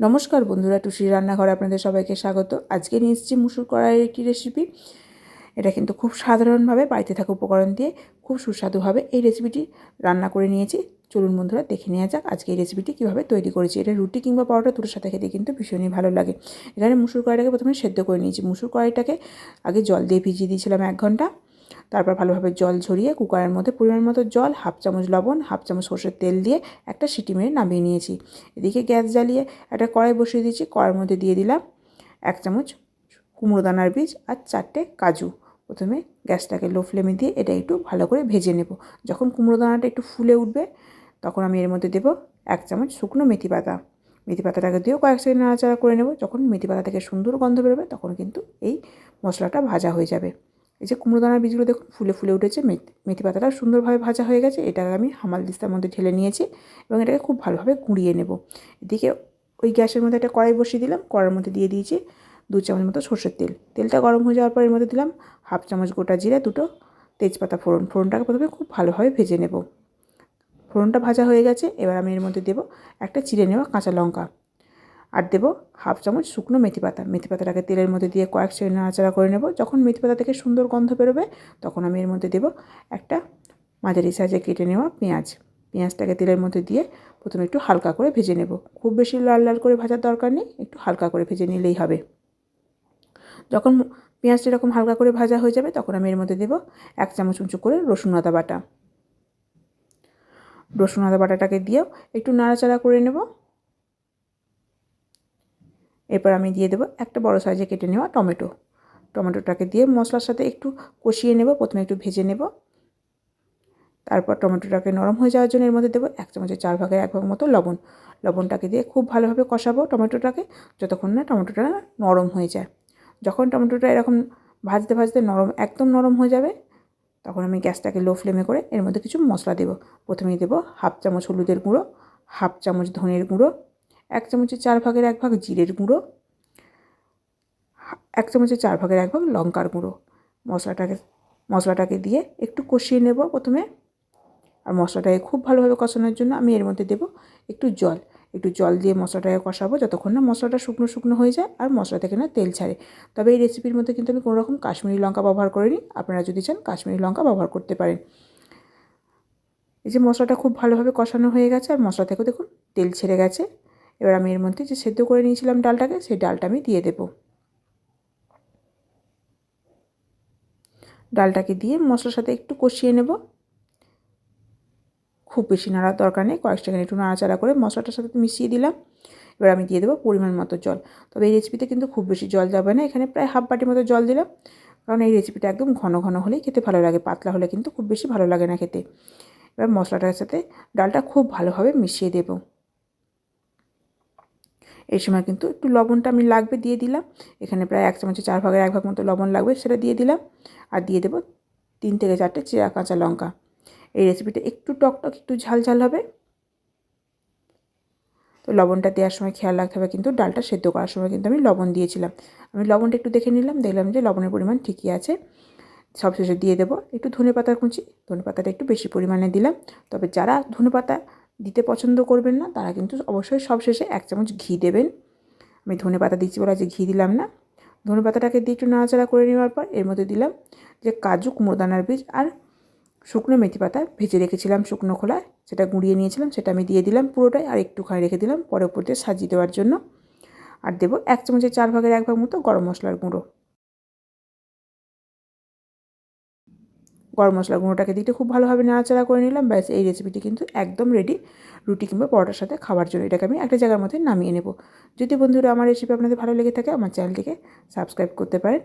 নমস্কার বন্ধুরা টুসির রান্নাঘরে আপনাদের সবাইকে স্বাগত। আজকে নিয়ে এসেছি মুসুর কড়াইয়ের একটি রেসিপি এটা কিন্তু খুব সাধারণভাবে বাড়িতে থাকা উপকরণ দিয়ে খুব সুস্বাদুভাবে এই রেসিপিটি রান্না করে নিয়েছি। চলুন বন্ধুরা, দেখে নেওয়া যাক আজকে এই রেসিপিটি কীভাবে তৈরি করেছি। এটা রুটি কিংবা পরোটা দুটোর সাথে খেতে কিন্তু ভীষণই ভালো লাগে। এখানে মুসুর কড়াইটাকে প্রথমে সেদ্ধ করে নিয়েছি। মুসুর কড়াইটাকে আগে জল দিয়ে ভিজিয়ে দিয়েছিলাম এক ঘণ্টা। তারপর ভালোভাবে জল ঝরিয়ে কুকারের মধ্যে পরিমাণ মতো জল, হাফ চামচ লবণ, হাফ চামচ সর্ষের তেল দিয়ে একটা সিটি মেরে নামিয়ে নিয়েছি। এদিকে গ্যাস জ্বালিয়ে একটা কড়াই বসিয়ে দিয়েছি। কড়াইয়ের মধ্যে দিয়ে দিলাম এক চামচ কুমড়ো দানার বীজ আর চারটে কাজু। প্রথমে গ্যাসটাকে লো ফ্লেমে দিয়ে এটা একটু ভালো করে ভেজে নেব। যখন কুমড়ো দানাটা একটু ফুলে উঠবে, তখন আমি এর মধ্যে দেবো এক চামচ শুকনো মেথি পাতা। মেথি পাতাটাকে দিয়েও কয়েক সেকেন্ড নাড়াচাড়া করে নেব। যখন মেথি পাতা থেকে সুন্দর গন্ধ বেরোবে, তখন কিন্তু এই মশলাটা ভাজা হয়ে যাবে। এই যে কুমড়ো দানার বীজগুলো দেখুন, ফুলে ফুলে উঠেছে, মেথি পাতাটা সুন্দরভাবে ভাজা হয়ে গেছে, এটাকে আমি হামাল দিস্তার মধ্যে ঢেলে নিয়েছি এবং এটাকে খুব ভালোভাবে গুঁড়িয়ে নেব। এদিকে ওই গ্যাসের মধ্যে একটা কড়াই বসিয়ে দিলাম, কড়াইয়ের মধ্যে দিয়ে দিয়েছি দু চামচ মতো সর্ষের তেল। তেলটা গরম হয়ে যাওয়ার পর এর মধ্যে দিলাম হাফ চামচ গোটা জিরে, দুটো তেজপাতা ফোড়ন। ফোড়নটাকে প্রথমে খুব ভালোভাবে ভেজে নেব। ফোড়নটা ভাজা হয়ে গেছে, এবার আমি এর মধ্যে দেবো একটা চিড়ে নেওয়া কাঁচা লঙ্কা। আর দেবো হাফ চামচ শুকনো মেথি পাতা। মেথি পাতাটাকে তেলের মধ্যে দিয়ে কয়েক সেকেন্ড নাড়াচাড়া করে নেব। যখন মেথি পাতা থেকে সুন্দর গন্ধ বেরোবে, তখন আমি এর মধ্যে দেবো একটা মাঝারি সাইজে কেটে নেওয়া পেঁয়াজ। পেঁয়াজটাকে তেলের মধ্যে দিয়ে প্রথমে একটু হালকা করে ভেজে নেব। খুব বেশি লাল লাল করে ভাজার দরকার নেই, একটু হালকা করে ভেজে নিলেই হবে। যখন পেঁয়াজটা এরকম হালকা করে ভাজা হয়ে যাবে, তখন আমি এর মধ্যে দেবো এক চামচ উঁচু করে রসুন আদা বাটা। রসুন আদা বাটাটাকে দিয়েও একটু নাড়াচাড়া করে নেব। এরপর আমি দিয়ে দেবো একটা বড় সাইজে কেটে নেওয়া টমেটো। টমেটোটাকে দিয়ে মশলার সাথে একটু কষিয়ে নেব, প্রথমে একটু ভেজে নেব। তারপর টমেটোটাকে নরম হয়ে যাওয়ার জন্য এর মধ্যে দেবো এক চামচের চার ভাগের এক ভাগ মতো লবণ। লবণটাকে দিয়ে খুব ভালোভাবে কষাবো টমেটোটাকে যতক্ষণ না টমেটোটা নরম হয়ে যায়। যখন টমেটোটা এরকম ভাজতে ভাজতে নরম, একদম নরম হয়ে যাবে, তখন আমি গ্যাসটাকে লো ফ্লেমে করে এর মধ্যে কিছু মশলা দেবো। প্রথমেই দেবো হাফ চামচ হলুদের গুঁড়ো, হাফ চামচ ধনের গুঁড়ো এক চামচের চার ভাগের এক ভাগ জিরের গুঁড়ো, এক চামচের চার ভাগের এক ভাগ লঙ্কার গুঁড়ো। মশলাটাকে মশলাটাকে দিয়ে একটু কষিয়ে নেব প্রথমে। আর মশলাটাকে খুব ভালোভাবে কষানোর জন্য আমি এর মধ্যে দেব একটু জল। একটু জল দিয়ে মশলাটাকে কষাবো যতক্ষণ না মশলাটা শুকনো শুকনো হয়ে যায় আর মশলা থেকে না তেল ছাড়ে। তবে এই রেসিপির মধ্যে কিন্তু আমি কোনো রকম কাশ্মীরি লঙ্কা ব্যবহার করিনি। আপনারা যদি চান কাশ্মীরি লঙ্কা ব্যবহার করতে পারেন। এই যে মশলাটা খুব ভালোভাবে কষানো হয়ে গেছে আর মশলা থেকেও দেখুন তেল ছেড়ে গেছে। এবার আমি এর মধ্যে যে সেদ্ধ করে নিয়েছিলাম ডালটাকে, সেই ডালটা আমি দিয়ে দেব। ডালটাকে দিয়ে মশলার সাথে একটু কষিয়ে নেব। খুব বেশি নাড়ার দরকার নেই কয়েক সেকেন্ড একটু নাড়াচাড়া করে মশলাটার সাথে মিশিয়ে দিলাম। এবার আমি দিয়ে দেবো পরিমাণ মতো জল। তবে এই রেসিপিতে কিন্তু খুব বেশি জল যাবে না, এখানে প্রায় হাফ বাটির মতো জল দিলাম। কারণ এই রেসিপিটা একদম ঘন ঘন হলেই খেতে ভালো লাগে, পাতলা হলে কিন্তু খুব বেশি ভালো লাগে না খেতে। এবার মশলাটার সাথে ডালটা খুব ভালোভাবে মিশিয়ে দেবো। এই সময় কিন্তু একটু লবণটা আমি লাগবে দিয়ে দিলাম। এখানে প্রায় এক চামচে চার ভাগের এক ভাগ মতো লবণ লাগবে সেটা দিয়ে দিলাম। আর দিয়ে দেবো তিন থেকে চারটে চেরা কাঁচা লঙ্কা। এই রেসিপিটা একটু টক টক একটু ঝাল ঝাল হবে। তো লবণটা দেওয়ার সময় খেয়াল রাখতে হবে কিন্তু ডালটা সেদ্ধ করার সময় কিন্তু আমি লবণ দিয়েছিলাম। আমি লবণটা একটু দেখে নিলাম, দেখলাম যে লবণের পরিমাণ ঠিকই আছে। সবশেষে দিয়ে দেবো একটু ধনে পাতার কুচি। ধনে পাতাটা একটু বেশি পরিমাণে দিলাম। তবে যারা ধনে পাতা দিতে পছন্দ করবেন না, তারা কিন্তু অবশ্যই সব শেষে এক চামচ ঘি দেবেন। আমি ধনে পাতা দিচ্ছি বলে যে ঘি দিলাম না। ধনে পাতাটাকে দিয়ে একটু নাড়াচাড়া করে নেওয়ার পর এর মধ্যে দিলাম যে কাজু কুমোদানার বীজ আর শুকনো মেথি পাতা। ভেজে রেখেছিলাম শুকনো খোলায়, সেটা গুঁড়িয়ে নিয়েছিলাম, সেটা আমি দিয়ে দিলাম পুরোটাই আর একটুখানি রেখে দিলাম পরে উপর দিয়ে সাজিয়ে দেওয়ার জন্য। আর দেবো এক চামচের চার ভাগের এক ভাগ মতো গরম মশলার গুঁড়ো। গরম মশলা গুঁড়োটাকে দিতে খুব ভালোভাবে নাড়াচাড়া করে নিলাম। ব্যাস, এই রেসিপিটি কিন্তু একদম রেডি রুটি কিংবা পরোটার সাথে খাওয়ার জন্য। এটাকে আমি একটা জায়গার মধ্যে নামিয়ে নেব। যদি বন্ধুরা আমার রেসিপি আপনাদের ভালো লেগে থাকে, আমার চ্যানেলটিকে সাবস্ক্রাইব করতে পারেন।